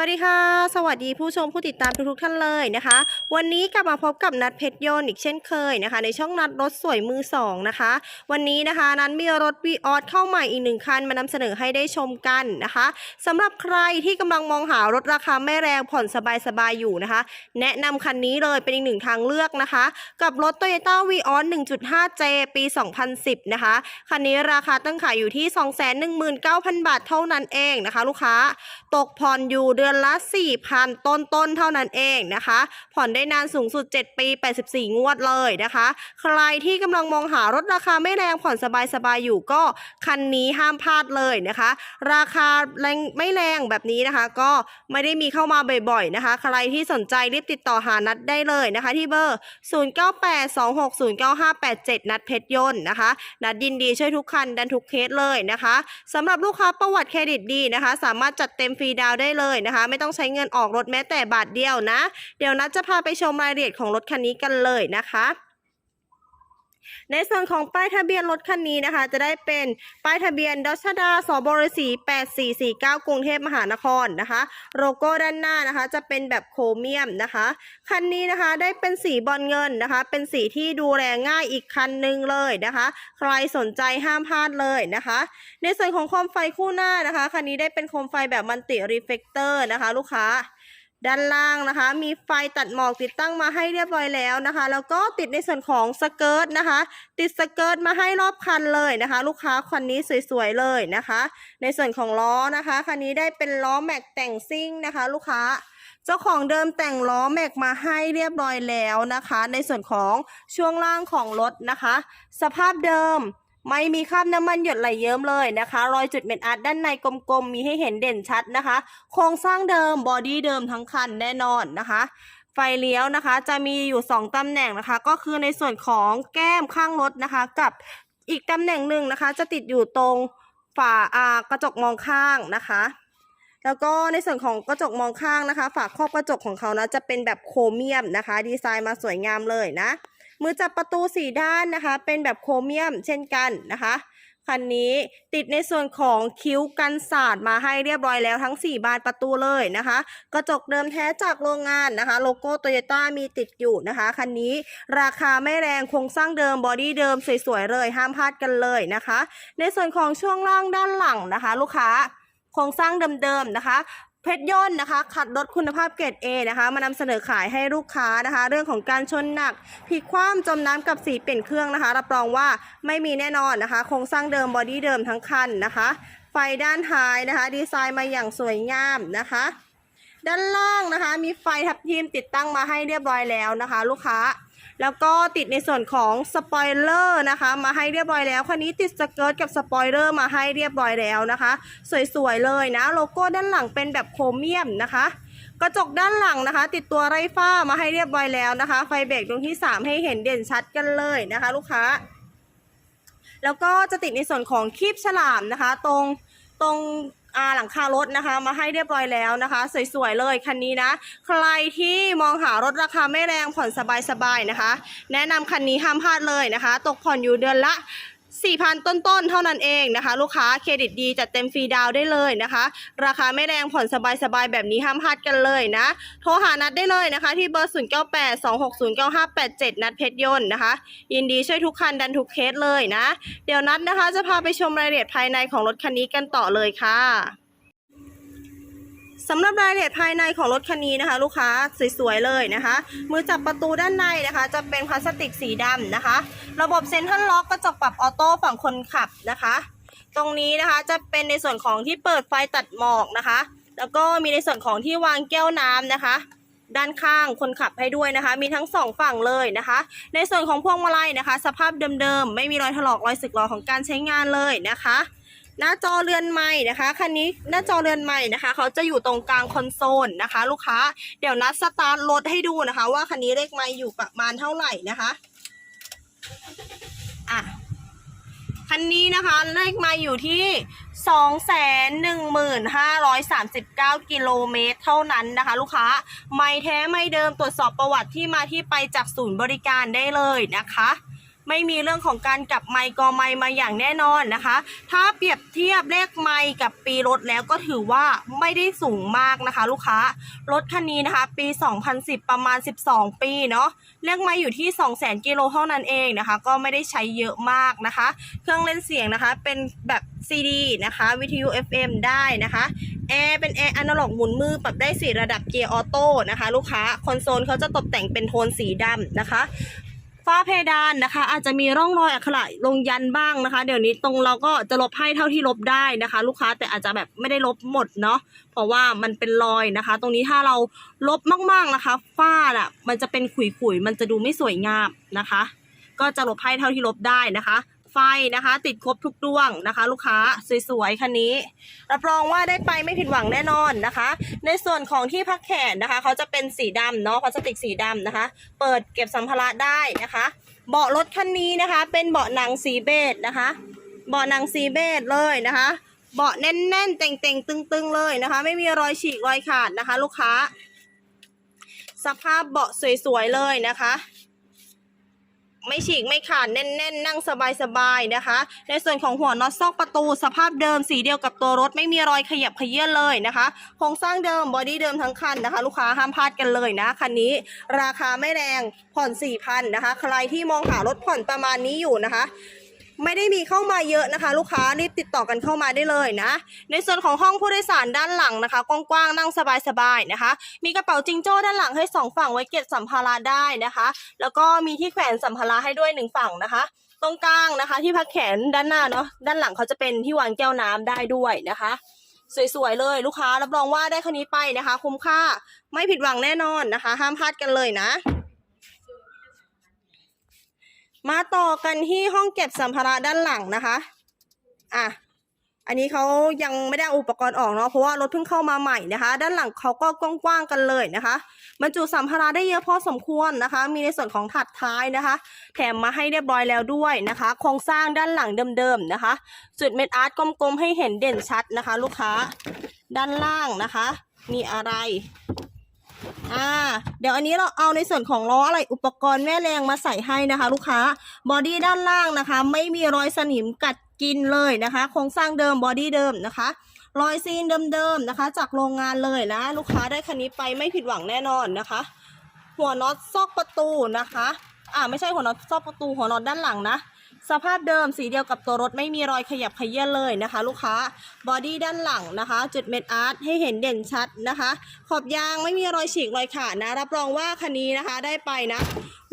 สวัสดีค่ะ สวัสดีผู้ชมผู้ติดตามทุกๆท่านเลยนะคะ วันนี้กลับมาพบกับนัดเพชรยนต์อีกเช่นเคยนะคะ ในช่องนัดรถสวยมือสองนะคะ วันนี้นะคะนั้นมีรถวีออสเข้าใหม่อีกหนึ่งคันมานำเสนอให้ได้ชมกันนะคะสำหรับใครที่กำลังมองหารถราคาไม่แรงผ่อนสบายๆอยู่นะคะ แนะนำคันนี้เลยเป็นอีกหนึ่งทางเลือกนะคะ กับรถ Toyota v ีออส 1.5J ปี 2010 นะคะคันนี้ราคาตั้งขายอยู่ที่ 219,000 บาทเท่านั้นเองนะคะ ลูกค้าตกผ่อนอยู่เดือนละ 4,000 ต้นต้นเท่านั้นเองนะคะ ผ่อนได้นานสูงสุด 7 ปี 84 งวดเลยนะคะ ใครที่กำลังมองหารถราคาไม่แรงผ่อนสบายๆอยู่ก็คันนี้ห้ามพลาดเลยนะคะ ราคาแรงไม่แรงแบบนี้นะคะ ก็ไม่ได้มีเข้ามาบ่อยๆนะคะ ใครที่สนใจรีบติดต่อหานัดได้เลยนะคะ ที่เบอร์ 0982609587 นัดเพชรยนต์นะคะ นัดยินดีช่วยทุกคันดันทุกเคสเลยนะคะสำหรับลูกค้าประวัติเครดิตดีนะคะ สามารถจัดเต็มฟรีดาวได้เลยนะคะไม่ต้องใช้เงินออกรถแม้แต่บาทเดียวนะ เดี๋ยวนัดจะพาไปชมรายละเอียดของรถคันนี้กันเลยนะคะ ในส่วนของป้ายทะเบียนรถคันนี้นะคะ จะได้เป็นป้ายทะเบียนดชดาสบรสี8449 กรุงเทพมหานครนะคะ โลโก้ด้านหน้านะคะ จะเป็นแบบโครเมียมนะคะ คันนี้นะคะได้เป็นสีบอลเงินนะคะ เป็นสีที่ดูแลง่ายอีกคันหนึ่งเลยนะคะ ใครสนใจห้ามพลาดเลยนะคะ ในส่วนของโคมไฟคู่หน้านะคะ คันนี้ได้เป็นโคมไฟแบบมันติรีเฟกเตอร์นะคะ ลูกค้า ด้านล่างนะคะ มีไฟตัดหมอกติดตั้งมาให้เรียบร้อยแล้วนะคะ แล้วก็ติดในส่วนของสเกิร์ตนะคะ ติดสเกิร์ตมาให้รอบคันเลยนะคะ ลูกค้าคันนี้สวยๆเลยนะคะ ในส่วนของล้อนะคะคันนี้ได้เป็นล้อแม็กแต่งซิ่งนะคะ ลูกค้าเจ้าของเดิมแต่งล้อแม็กมาให้เรียบร้อยแล้วนะคะ ในส่วนของช่วงล่างของรถนะคะ สภาพเดิม ไม่มีคราบน้ำมันหยดไหลเยิ้มเลยนะคะ รอยจุดเม็ดอัดด้านในกลมๆ มีให้เห็นเด่นชัดนะคะ โครงสร้างเดิมบอดี้เดิมทั้งคันแน่นอนนะคะ ไฟเลี้ยวนะคะ จะมีอยู่ 2ตำแหน่งนะคะ ก็คือในส่วนของแก้มข้างรถนะคะ กับอีกตำแหน่งหนึ่งนะคะ จะติดอยู่ตรงฝาอ่ากระจกมองข้างนะคะ แล้วก็ในส่วนของกระจกมองข้างนะคะ ฝาครอบกระจกของเขานะจะเป็นแบบโครเมียมนะคะ ดีไซน์มาสวยงามเลยนะ มือจับประตูสีด้านนะคะ เป็นแบบโครเมียมเช่นกันนะคะคันนี้ติดในส่วนของคิ้วกันสาดมาให้เรียบร้อยแล้วทั้ง 4 บานประตูเลยนะคะ กระจกเดิมแท้จากโรงงานนะคะ โลโก้โตโยต้ามีติดอยู่นะคะคันนี้ราคาไม่แรงโครงสร้างเดิมบอดี้เดิมสวยๆเลยห้ามพลาดกันเลยนะคะ ในส่วนของช่วงล่างด้านหลังนะคะ ลูกค้าโครงสร้างเดิมๆนะคะ เพชรย่นต์นะคะขัดรถคุณภาพเกรด A นะคะ มานำเสนอขายให้ลูกค้านะคะ เรื่องของการชนหนักพลิกคว่ำจมน้ำกับสีเปลี่ยนเครื่องนะคะ รับรองว่าไม่มีแน่นอนนะคะ โครงสร้างเดิมบอดี้เดิมทั้งคันนะคะ ไฟด้านท้ายนะคะ ดีไซน์มาอย่างสวยงามนะคะ ด้านล่างนะคะ มีไฟทับทิมติดตั้งมาให้เรียบร้อยแล้วนะคะ ลูกค้า แล้วก็ติดในส่วนของสปอยเลอร์นะคะ มาให้เรียบร้อยแล้วคันนี้ติดสเกิร์ตกับสปอยเลอร์มาให้เรียบร้อยแล้วนะคะ สวยๆเลยนะโลโก้ด้านหลังเป็นแบบโครเมียมนะคะกระจกด้านหลังนะคะ ติดตัวไรฟ้ามาให้เรียบร้อยแล้วนะคะ ไฟเบรกดวงที่ 3 ให้เห็นเด่นชัดกันเลยนะคะ ลูกค้า แล้วก็จะติดในส่วนของคีบฉลามนะคะ ตรงตรง หลังคารถนะคะ มาให้เรียบร้อยแล้วนะคะ สวยๆเลยคันนี้นะ ใครที่มองหารถราคาไม่แรงผ่อนสบายๆนะคะ แนะนำคันนี้ห้ามพลาดเลยนะคะ ตกผ่อนอยู่เดือนละ 4,000 ต้นๆ เท่านั้นเองนะคะ ลูกค้าเครดิตดีจัดเต็มฟรีดาวได้เลยนะคะ ราคาไม่แรงผ่อนสบายๆ แบบนี้ห้ามพลาดกันเลยนะ โทรหานัดได้เลยนะคะ ที่เบอร์ 0982609587 นัดเพชรยนต์นะคะ ยินดีช่วยทุกคันดันทุกเคสเลยนะ เดี๋ยวนัดนะคะจะพาไปชมรายละเอียดภายในของรถคันนี้กันต่อเลยค่ะ สำหรับรายละเอียดภายในของรถคันนี้นะคะ ลูกค้าสวยๆเลยนะคะ มือจับประตูด้านในนะคะ จะเป็นพลาสติกสีดำนะคะ ระบบเซ็นทรัลล็อกกระจกปรับออโต้ฝั่งคนขับนะคะ ตรงนี้นะคะจะเป็นในส่วนของที่เปิดไฟตัดหมอกนะคะ แล้วก็มีในส่วนของที่วางแก้วน้ำนะคะด้านข้างคนขับให้ด้วยนะคะ มีทั้งสองฝั่งเลยนะคะ ในส่วนของพวงมาลัยนะคะ สภาพเดิมๆ ไม่มีรอยถลอกรอยสึกหรอของการใช้งานเลยนะคะ หน้าจอเรือนใหม่นะคะคันนี้หน้าจอเรือนใหม่นะคะ เขาจะอยู่ตรงกลางคอนโซลนะคะ ลูกค้าเดี๋ยวนัดสตาร์ทรถให้ดูนะคะ ว่าคันนี้เลขไมล์อยู่ประมาณเท่าไหร่นะคะอะคันนี้นะคะเลขไมล์อยู่ที่ 21539 กิโลเมตรเท่านั้นนะคะ ลูกค้า ไม่แท้ไม่เดิมตรวจสอบประวัติที่มาที่ไปจากศูนย์บริการได้เลยนะคะ ไม่มีเรื่องของการกลับไมค์กอไมค์มาอย่างแน่นอนนะคะ ถ้าเปรียบเทียบเลขไมค์กับปีรถแล้วก็ถือว่าไม่ได้สูงมากนะคะ ลูกค้ารถคันนี้นะคะ ปี 2010 ประมาณ 12 ปีเนาะเลขไมค์อยู่ที่ 200,000กิโลเท่านั้นเองนะคะ ก็ไม่ได้ใช้เยอะมากนะคะ เครื่องเล่นเสียงนะคะเป็นแบบ CD นะคะ วิทยุ FM ได้นะคะแอร์เป็นแอร์อนาล็อกหมุนมือปรับได้สี่ระดับเกียร์ออโต้นะคะ ลูกค้าคอนโซลเขาจะตกแต่งเป็นโทนสีดำนะคะ ฝ้าเพดานนะคะ อาจจะมีร่องรอยอักขระลงยันบ้างนะคะ เดี๋ยวนี้ตรงเราก็จะลบให้เท่าที่ลบได้นะคะ ลูกค้าแต่อาจจะแบบไม่ได้ลบหมดเนาะเพราะว่ามันเป็นรอยนะคะ ตรงนี้ถ้าเราลบมากๆนะคะ ฝ้าน่ะมันจะเป็นขุยๆมันจะดูไม่สวยงามนะคะ ก็จะลบให้เท่าที่ลบได้นะคะ ไฟนะคะ ติดครบทุกดวงนะคะ ลูกค้าสวยๆคันนี้ รับรองว่าได้ไปไม่ผิดหวังแน่นอนนะคะ ในส่วนของที่พักแขนนะคะ เขาจะเป็นสีดำเนาะพลาสติกสีดำนะคะ เปิดเก็บสัมภาระได้นะคะ เบาะรถคันนี้นะคะ เป็นเบาะหนังสีเบจนะคะ เบาะหนังสีเบจเลยนะคะเบาะแน่นๆเต่งๆ ตึงๆ เลยนะคะ ไม่มีรอยฉีกรอยขาดนะคะ ลูกค้า สภาพเบาะสวยๆเลยนะคะ ไม่ฉีกไม่ขาดแน่นๆนนั่งสบายๆนะคะ ในส่วนของหัวน็อตซอกประตูสภาพเดิมสีเดียวกับตัวรถไม่มีรอยขยับขยื่นเลยนะคะโครงสร้างเดิมบอดี้เดิมทั้งคันนะคะ ลูกค้าห้ามพลาดกันเลยนะคันนี้ ราคาไม่แรงผ่อน4,000นะคะ ใครที่มองหารถผ่อนประมาณนี้อยู่นะคะ ไม่ได้มีเข้ามาเยอะนะคะ ลูกค้ารีบติดต่อกันเข้ามาได้เลยนะ ในส่วนของห้องผู้โดยสารด้านหลังนะคะกว้างๆนั่งสบายๆนะคะ มีกระเป๋าจิงโจ้ด้านหลังให้สองฝั่งไว้เก็บสัมภาระได้นะคะ แล้วก็มีที่แขวนสัมภาระให้ด้วยหนึ่งฝั่งนะคะตรงกลางนะคะ ที่พักแขนด้านหน้าเนาะด้านหลังเขาจะเป็นที่วางแก้วน้ำได้ด้วยนะคะ สวยๆเลยลูกค้ารับรองว่าได้คันนี้ไปนะคะ คุ้มค่าไม่ผิดหวังแน่นอนนะคะ ห้ามพลาดกันเลยนะ มาต่อกันที่ห้องเก็บสัมภาระด้านหลังนะคะ อะ อันนี้เขายังไม่ได้อาอุปกรณ์ออกเนาะ เพราะว่ารถเพิ่งเข้ามาใหม่นะคะ ด้านหลังเขาก็กว้างๆกันเลยนะคะบรรจุสัมภาระได้เยอะพอสมควรนะคะ มีในส่วนของถัดท้ายนะคะ แถมมาให้เรียบร้อยแล้วด้วยนะคะ โครงสร้างด้านหลังเดิมๆนะคะ จุดเม็ดอาร์ตกลมๆให้เห็นเด่นชัดนะคะ ลูกค้า ด้านล่างนะคะ มีอะไร อ่า เดี๋ยวอันนี้เราเอาในส่วนของล้ออะไรอุปกรณ์แม่แรงมาใส่ให้นะคะ ลูกค้า บอดี้ด้านล่างนะคะ ไม่มีรอยสนิมกัดกินเลยนะคะ โครงสร้างเดิมบอดี้เดิมนะคะรอยซีนเดิมๆนะคะ จากโรงงานเลยนะ ลูกค้าได้คันนี้ไปไม่ผิดหวังแน่นอนนะคะ หัวน็อตซอกประตูนะคะ อ่าไม่ใช่หัวน็อตซอกประตูหัวน็อตด้านหลังนะ สภาพเดิมสีเดียวกับตัวรถไม่มีรอยขยับขยื่นเลยนะคะ ลูกค้าบอดี้ด้านหลังนะคะ จุดเม็ดอาร์ตให้เห็นเด่นชัดนะคะ ขอบยางไม่มีรอยฉีกรอยขาดนะ รับรองว่าคันนี้นะคะได้ไปนะ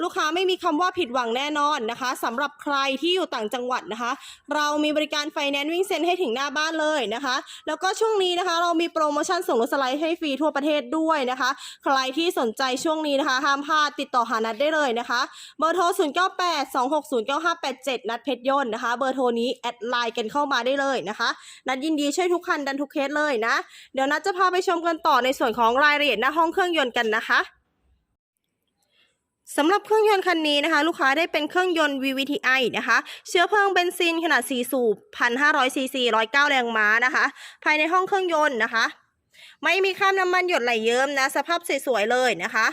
ลูกค้าไม่มีคำว่าผิดหวังแน่นอนนะคะสำหรับใครที่อยู่ต่างจังหวัดนะคะ เรามีบริการไฟแนนซ์วิ่งเซ็นให้ถึงหน้าบ้านเลยนะคะ แล้วก็ช่วงนี้นะคะ เรามีโปรโมชั่นส่งรถสไลด์ให้ฟรีทั่วประเทศด้วยนะคะ ใครที่สนใจช่วงนี้นะคะห้ามพลาดติดต่อหานัดได้เลยนะคะเบอร์โทร0 7นัดเพชรยนต์นะคะ เบอร์โทรนี้แอดไลน์กันเข้ามาได้เลยนะคะ นัดยินดีช่วยทุกคันดันทุกเคสเลยนะ เดี๋ยวนัดจะพาไปชมกันต่อในส่วนของรายละเอียดหน้าห้องเครื่องยนต์กันนะคะสำหรับเครื่องยนต์คันนี้นะคะ ลูกค้าได้เป็นเครื่องยนต์ VVTi นะคะ เชื้อเพลิงเบนซินขนาด 4 สูบ 1,500 ซีซี 109 แรงม้านะคะ ภายในห้องเครื่องยนต์นะคะ ไม่มีคราบน้ำมันหยดไหลเยิ้มนะ สภาพสวยๆเลยนะคะ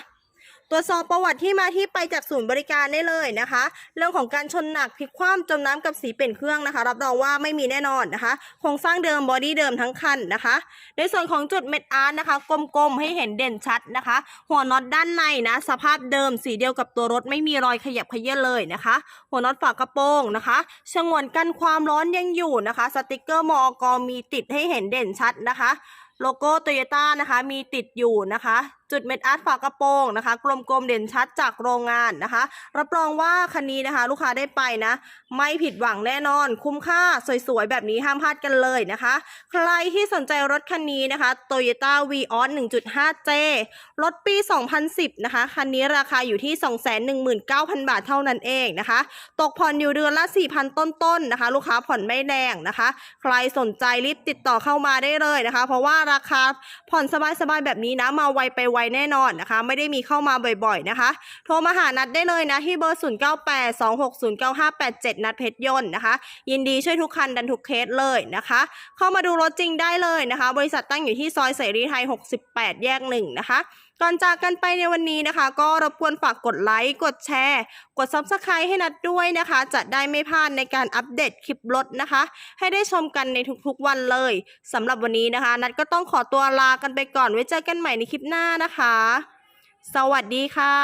ตรวจสอบประวัติที่มาที่ไปจากศูนย์บริการได้เลยนะคะ เรื่องของการชนหนักพลิกคว่ำจมน้ำกับสีเปลี่ยนเครื่องนะคะ รับรองว่าไม่มีแน่นอนนะคะ โครงสร้างเดิมบอดี้เดิมทั้งคันนะคะ ในส่วนของจุดเม็ดอาร์ตนะคะ กลมๆให้เห็นเด่นชัดนะคะ หัวน็อตด้านในนะ สภาพเดิมสีเดียวกับตัวรถไม่มีรอยขยับขยื่นเลยนะคะ หัวน็อตฝากระโปรงนะคะฉงวนกันความร้อนยังอยู่นะคะ สติกเกอร์มอกมีติดให้เห็นเด่นชัดนะคะ โลโก้โตโยต้านะคะ มีติดอยู่นะคะ จุดเม็ดอาร์ตฝากระโปรงนะคะ กลมๆเด่นชัดจากโรงงานนะคะ รับรองว่าคันนี้นะคะ ลูกค้าได้ไปนะ ไม่ผิดหวังแน่นอน คุ้มค่าสวยๆ แบบนี้ห้ามพลาดกันเลยนะคะ ใครที่สนใจรถคันนี้นะคะ Toyota Vios 1.5J รถปี 2010 นะคะ คันนี้ราคาอยู่ที่ 219,000 บาทเท่านั้นเองนะคะ ตกผ่อนอยู่เดือนละ 4,000 ต้นๆนะคะ ลูกค้าผ่อนไม่แรงนะคะ ใครสนใจรีบติดต่อเข้ามาได้เลยนะคะ เพราะว่าราคาผ่อนสบายๆ แบบนี้นะ มาไวไปไวแน่นอนนะคะ ไม่ได้มีเข้ามาบ่อยๆนะคะ โทรมาหานัดได้เลยนะที่เบอร์ 0982609587 นัดเพชรยนต์นะคะ ยินดีช่วยทุกคันดันทุกเคสเลยนะคะ เข้ามาดูรถจริงได้เลยนะคะ บริษัทตั้งอยู่ที่ซอยเสรีไทย 68 แยก 1 นะคะก่อนจากกันไปในวันนี้นะคะ ก็รบกวนฝากกดไลค์กดแชร์ กดซับสไคร b e ให้นัดด้วยนะคะ จะได้ไม่พลาดในการอัปเดตคลิปรถนะคะ ให้ได้ชมกันในทุกๆวันเลยสำหรับวันนี้นะคะ นัดก็ต้องขอตัวลากันไปก่อนไว้เจอกันใหม่ในคลิปหน้านะะคะ สวัสดีค่ะ